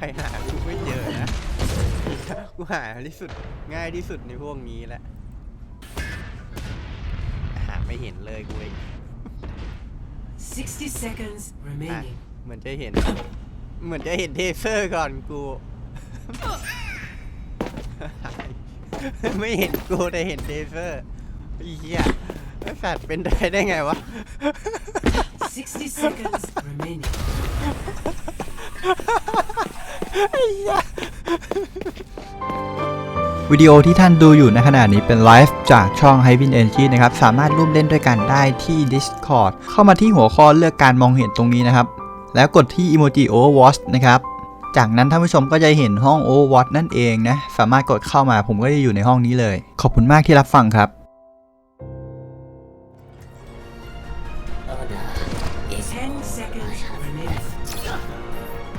ใครหากูไม่เจอนะ กูหาที่สุดง่ายที่สุดในพวกนี้แหละ หาไม่เห็นเลยกูเอง60 seconds อะ remaining. เหมือนจะเห็น เหมือนจะเห็นเทเซอร์ก่อนกู ไม่เห็นกูแต่เห็นเทเซอร์ไอ้เหี้ยไอ้สัตว์เป็นได้ได้ไงวะ 60 seconds remaining. วิดีโอที่ท่านดูอยู่ในขณะนี้เป็นไลฟ์จากช่อง h y p e n Energy นะครับ สามารถร่วมเล่นด้วยกันได้ที่ Discord เข้ามาที่หัวข้อเลือกการมองเห็นตรงนี้นะครับ แล้วกดที่ emoji Overwatch นะครับจากนั้นท่านผู้ชมก็จะเห็นห้อง Overwatch นั่นเองนะ สามารถกดเข้ามาผมก็จะอยู่ในห้องนี้เลย ขอบคุณมากที่รับฟังครับ10 seconds remaining.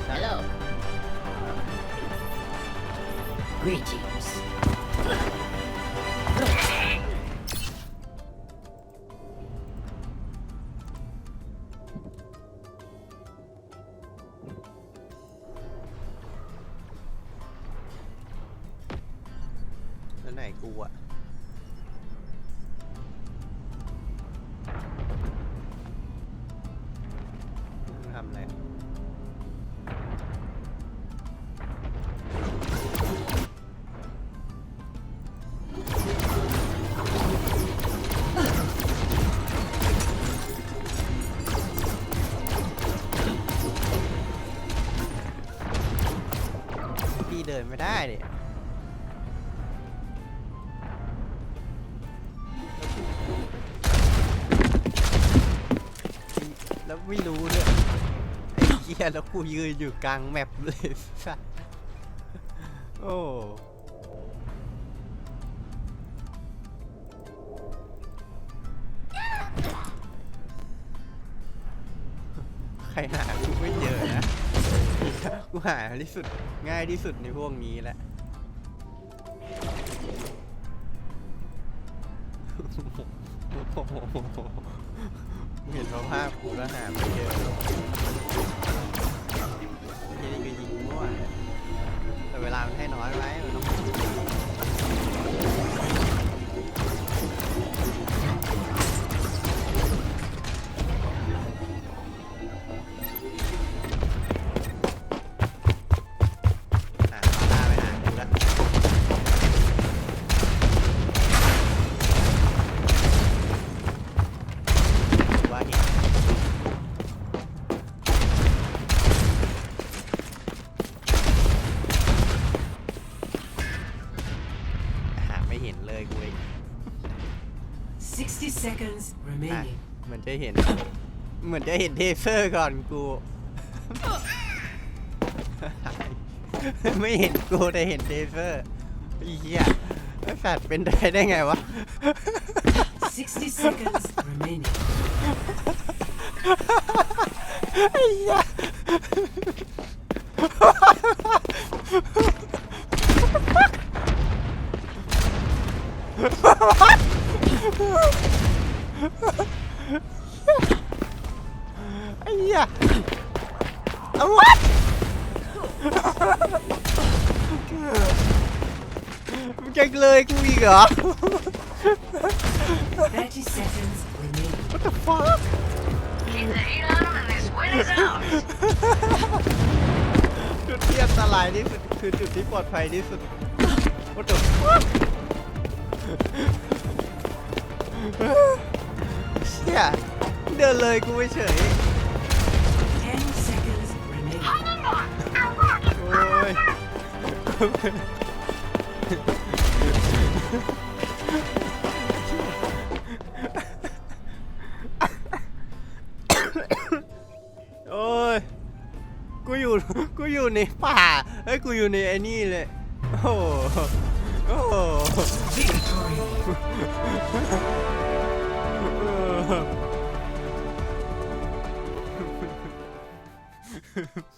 Hello. Greetings. แล้วไห นไม่ได้เนี่ยแล้วไม่รู้ด้วยไอ้เหี้ยแล้วกูยืนอยู่กลางแมปเลยสัสโอ้ใครหากูไม่เจอนะ กูหาที่สุดง่ายที่สุดในพวกนี้แหละเห็นสภาพกูแล้วหาไม่เจอ เห็นเลยกูเอง60 seconds อะ remaining. เหมือนจะเห็น เหมือนจะเห็นเทเซอร์ก่อนกู ไม่เห็นกูแต่เห็นเทเซอร์ไอ้เหี้ยไอ้สัตว์เป็นได้ได้ไงวะ 60 seconds remaining. ไอ้เหี้ย ไอ้เหี้ยเอาวะมึงจะเลยกูอีกเหรอ 30 seconds remaining. What the fuck Keep the heat on 'em and this wind is out. จุดที่อันตรายที่สุดคือจุดที่ปลอดภัยที่สุด What the fuck เชี่ยเดินเลยกูไปเฉย10 seconds remaining. โอ้ยโอ้ย กูอยู่ กูอยู่ในป่า เฮ้ย กูอยู่ในไอ้นี่เลย โอ้โหโอ้โห Victory. เออ